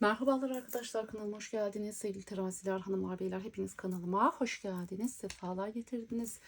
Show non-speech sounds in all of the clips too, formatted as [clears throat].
Merhabalar arkadaşlar kanalıma hoş geldiniz. Sevgili teraziler, hanımlar, beyler hepiniz kanalıma hoş geldiniz. Sefalar getirdiniz.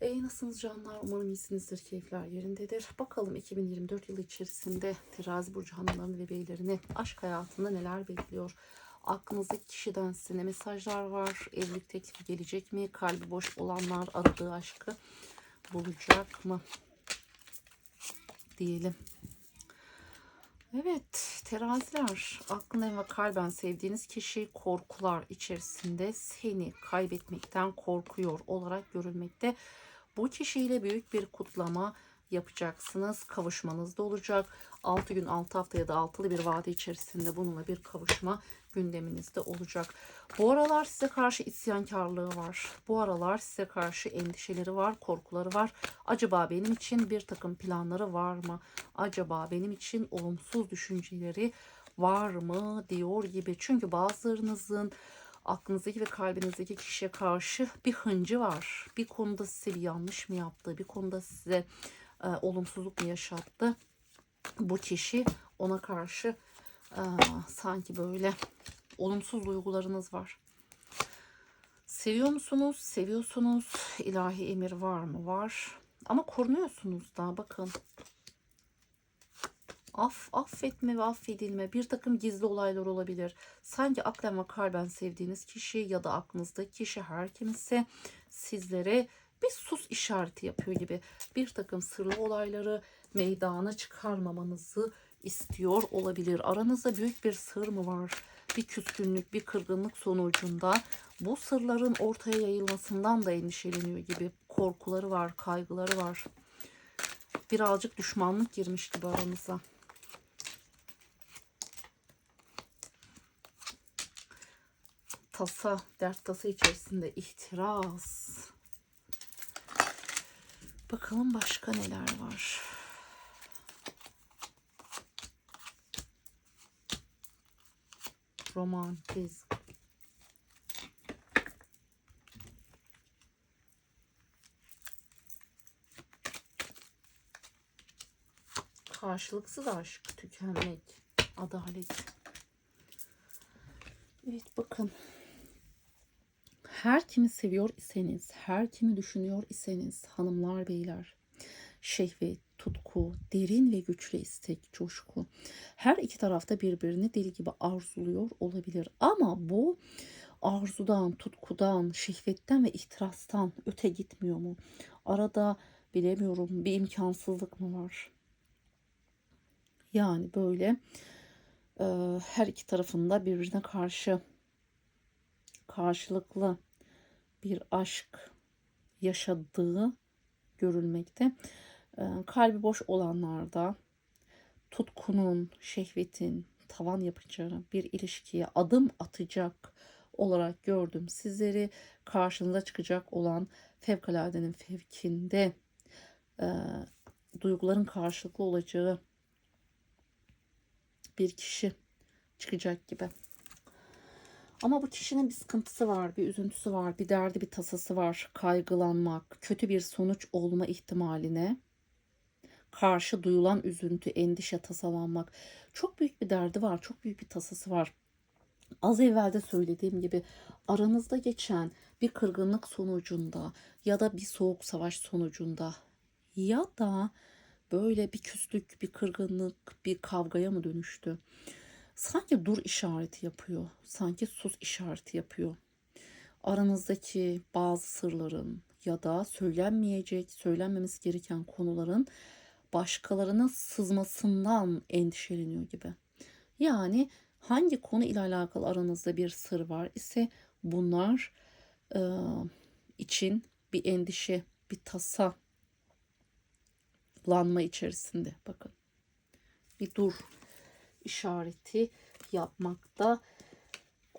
E, nasılsınız canlar? Umarım iyisinizdir. Keyifler yerindedir. Bakalım 2024 yılı içerisinde terazi burcu hanımlarını ve beylerini aşk hayatında neler bekliyor? Aklınızdaki kişiden size ne mesajlar var? Evlilik teklifi gelecek mi? Kalbi boş olanlar aradığı aşkı bulacak mı? Diyelim. Evet, teraziler, aklında ve kalben sevdiğiniz kişi korkular içerisinde seni kaybetmekten korkuyor olarak görülmekte. Bu kişiyle büyük bir kutlama yapacaksınız. Kavuşmanız da olacak. 6 gün, 6 hafta ya da altılı bir vade içerisinde bununla bir kavuşma gündeminizde olacak. Bu aralar size karşı isyankarlığı var. Bu aralar size karşı endişeleri var, korkuları var. Acaba benim için bir takım planları var mı? Acaba benim için olumsuz düşünceleri var mı diyor gibi. Çünkü bazılarınızın aklınızdaki ve kalbinizdeki kişiye karşı bir hıncı var. Bir konuda size bir yanlış mı yaptı? Bir konuda size e, olumsuzluk mu yaşattı? Bu kişi ona karşı e, sanki böyle olumsuz duygularınız var. Seviyor musunuz? Seviyorsunuz. İlahi emir var mı? Var. Ama korunuyorsunuz da bakın. Af, affetme ve affedilme bir takım gizli olaylar olabilir. Sanki aklen ve kalben sevdiğiniz kişi ya da aklınızdaki kişi her kimse sizlere bir sus işareti yapıyor gibi. Bir takım sırlı olayları meydana çıkarmamanızı istiyor olabilir. Aranızda büyük bir sır mı var? Bir küskünlük, bir kırgınlık sonucunda bu sırların ortaya yayılmasından da endişeleniyor gibi. Korkuları var, kaygıları var. Birazcık düşmanlık girmiş gibi aranıza. Tasa, dert tasa içerisinde ihtiras. Bakalım başka neler var. Romantizm. Karşılıksız aşk, tükenmek, adalet. Evet bakın. Her kimi seviyor iseniz, her kimi düşünüyor iseniz hanımlar beyler, şehvet, tutku, derin ve güçlü istek, coşku. Her iki tarafta birbirini deli gibi arzuluyor olabilir. Ama bu arzudan, tutkudan, şehvetten ve ihtirastan öte gitmiyor mu? Arada bilemiyorum bir imkansızlık mı var? Yani böyle e, her iki tarafında birbirine karşı karşılıklı bir aşk yaşadığı görülmekte. E, kalbi boş olanlarda tutkunun, şehvetin tavan yapacağı bir ilişkiye adım atacak olarak gördüm. Sizleri karşınıza çıkacak olan fevkaladenin fevkinde e, duyguların karşılıklı olacağı bir kişi çıkacak gibi. Ama bu kişinin bir sıkıntısı var, bir üzüntüsü var, bir derdi, bir tasası var. Kaygılanmak, kötü bir sonuç olma ihtimaline karşı duyulan üzüntü, endişe, tasalanmak. Çok büyük bir derdi var, çok büyük bir tasası var. Az evvel de söylediğim gibi aranızda geçen bir kırgınlık sonucunda ya da bir soğuk savaş sonucunda ya da böyle bir küslük, bir kırgınlık, bir kavgaya mı dönüştü? Sanki dur işareti yapıyor. Sanki sus işareti yapıyor. Aranızdaki bazı sırların ya da söylenmeyecek, söylenmemesi gereken konuların başkalarına sızmasından endişeleniyor gibi. Yani hangi konu ile alakalı aranızda bir sır var ise bunlar e, için bir endişe, bir tasa lanma içerisinde bakın. Bir dur işareti yapmakta.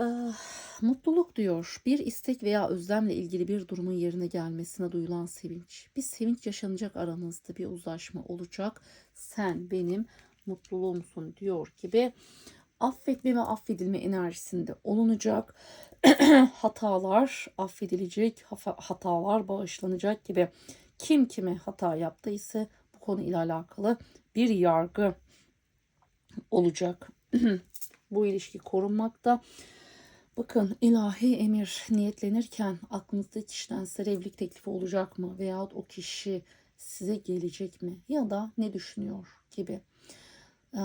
Ee, mutluluk diyor. Bir istek veya özlemle ilgili bir durumun yerine gelmesine duyulan sevinç. Bir sevinç yaşanacak aranızda bir uzlaşma olacak. Sen benim mutluluğumsun diyor gibi affetme ve affedilme enerjisinde olunacak. [clears throat] hatalar affedilecek, hatalar bağışlanacak gibi kim kime hata yaptıysa bu konu ile alakalı bir yargı olacak. [clears throat] Bu ilişki korunmakta. Bakın ilahi emir niyetlenirken aklınızda kişiden size evlilik teklifi olacak mı? Veyahut o kişi size gelecek mi? Ya da ne düşünüyor gibi. Ee,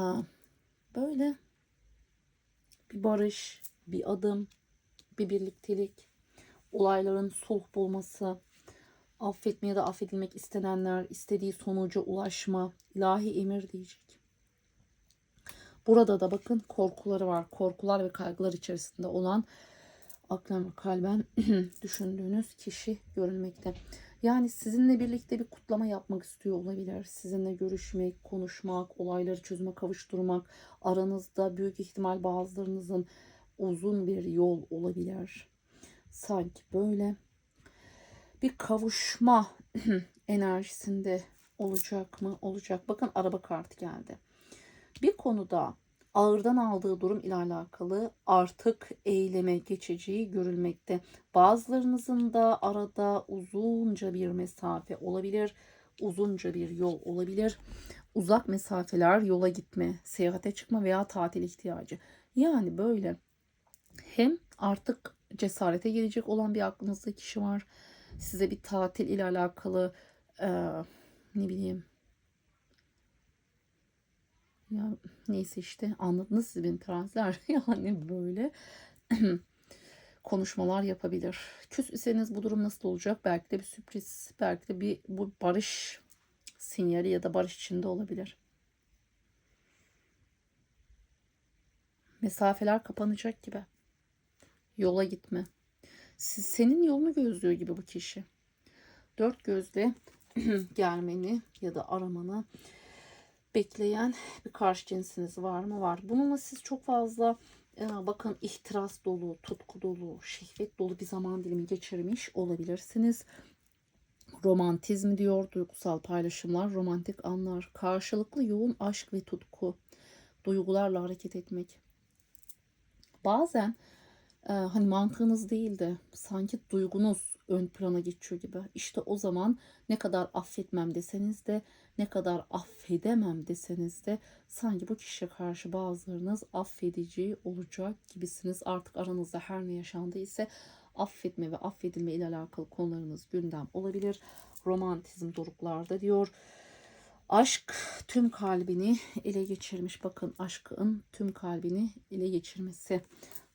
Böyle bir barış, bir adım, bir birliktelik, olayların sulh bulması, affetme ya da affedilmek istenenler istediği sonuca ulaşma, ilahi emir diyecek. Burada da bakın korkuları var. Korkular ve kaygılar içerisinde olan aklen ve kalben [clears throat] düşündüğünüz kişi görünmekte. Yani sizinle birlikte bir kutlama yapmak istiyor olabilir. Sizinle görüşmek, konuşmak, olayları çözüme kavuşturmak. Aranızda büyük ihtimal bazılarınızın uzun bir yol olabilir. Sanki böyle bir kavuşma [clears throat] enerjisinde olacak mı? Olacak. Bakın araba kartı geldi. Bir konuda ağırdan aldığı durum ile alakalı artık eyleme geçeceği görülmekte. Bazılarınızın da arada uzunca bir mesafe olabilir, uzunca bir yol olabilir. Uzak mesafeler, yola gitme, seyahate çıkma veya tatil ihtiyacı. Yani böyle hem artık cesarete gelecek olan bir aklınızda kişi var. Size bir tatil ile alakalı e, ne bileyim ya neyse işte anladınız siz benim transler [laughs] yani böyle [clears throat] konuşmalar yapabilir. Küs iseniz bu durum nasıl olacak? Belki de bir sürpriz, belki de bir bu barış sinyali ya da barış içinde olabilir. Mesafeler kapanacak gibi. Yola gitme. Siz, senin yolunu gözlüyor gibi bu kişi. Dört gözle [clears throat] gelmeni ya da aramanı bekleyen bir karşı cinsiniz var mı? Var. Bununla siz çok fazla e, bakın ihtiras dolu, tutku dolu, şehvet dolu bir zaman dilimi geçirmiş olabilirsiniz. Romantizm diyor, duygusal paylaşımlar, romantik anlar, karşılıklı yoğun aşk ve tutku, duygularla hareket etmek. Bazen e, hani mantığınız değil de sanki duygunuz ön plana geçiyor gibi. İşte o zaman ne kadar affetmem deseniz de ne kadar affedemem deseniz de sanki bu kişiye karşı bazılarınız affedici olacak gibisiniz. Artık aranızda her ne yaşandıysa affetme ve affedilme ile alakalı konularınız gündem olabilir. Romantizm doruklarda diyor. Aşk tüm kalbini ele geçirmiş. Bakın aşkın tüm kalbini ele geçirmesi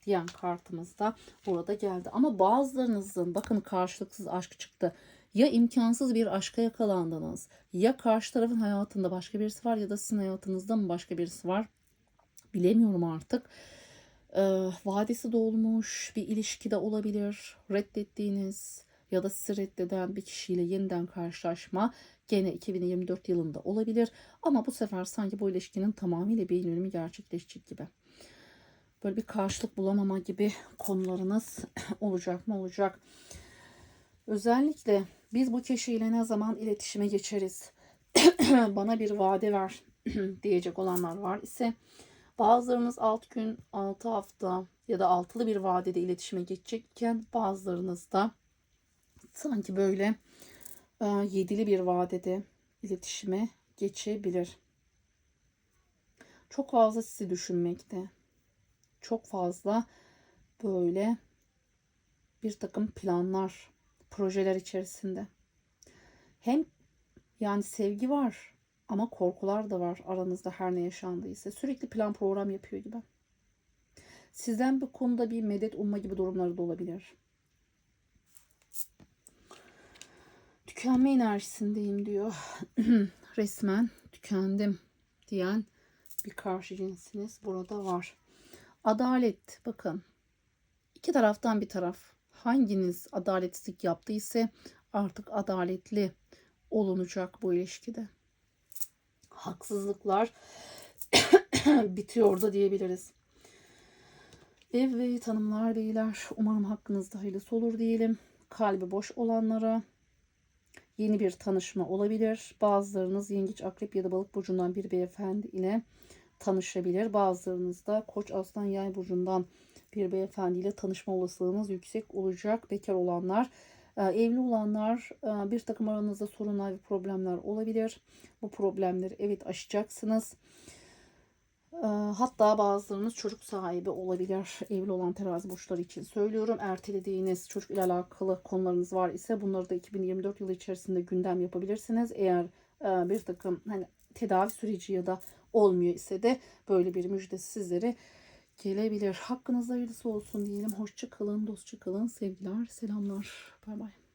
diyen kartımız da burada geldi. Ama bazılarınızın bakın karşılıksız aşk çıktı. Ya imkansız bir aşka yakalandınız ya karşı tarafın hayatında başka birisi var ya da sizin hayatınızda mı başka birisi var bilemiyorum artık. Ee, vadesi dolmuş bir ilişkide olabilir reddettiğiniz ya da sizi reddeden bir kişiyle yeniden karşılaşma gene 2024 yılında olabilir. Ama bu sefer sanki bu ilişkinin tamamıyla bir yönümü gerçekleşecek gibi böyle bir karşılık bulamama gibi konularınız [clears throat] olacak mı olacak. Özellikle biz bu kişiyle ne zaman iletişime geçeriz? [clears throat] Bana bir vade ver [clears throat] diyecek olanlar var ise bazılarınız 6 gün, 6 hafta ya da altılı bir vadede iletişime geçecekken bazılarınız da sanki böyle e, yedili bir vadede iletişime geçebilir. Çok fazla sizi düşünmekte çok fazla böyle bir takım planlar, projeler içerisinde. Hem yani sevgi var ama korkular da var aranızda her ne yaşandıysa. Sürekli plan program yapıyor gibi. Sizden bu konuda bir medet umma gibi durumları da olabilir. Tükenme enerjisindeyim diyor. [clears throat] Resmen tükendim diyen bir karşı cinsiniz burada var. Adalet bakın. iki taraftan bir taraf. Hanginiz adaletsizlik yaptıysa artık adaletli olunacak bu ilişkide. Haksızlıklar [coughs] bitiyor da diyebiliriz. Evet hanımlar beyler umarım hakkınızda hayırlısı olur diyelim. Kalbi boş olanlara yeni bir tanışma olabilir. Bazılarınız yengeç, akrep ya da balık burcundan bir beyefendi ile tanışabilir. Bazılarınız da Koç Aslan Yay burcundan bir beyefendiyle tanışma olasılığınız yüksek olacak. Bekar olanlar, e, evli olanlar e, bir takım aranızda sorunlar ve problemler olabilir. Bu problemleri evet aşacaksınız. E, Hatta bazılarınız çocuk sahibi olabilir. Evli olan terazi burçları için söylüyorum. Ertelediğiniz çocuk ile alakalı konularınız var ise bunları da 2024 yılı içerisinde gündem yapabilirsiniz. Eğer bir takım hani tedavi süreci ya da olmuyor ise de böyle bir müjde sizlere gelebilir. Hakkınızda hayırlısı olsun diyelim. Hoşça kalın, dostça kalın. Sevgiler, selamlar. Bay bay.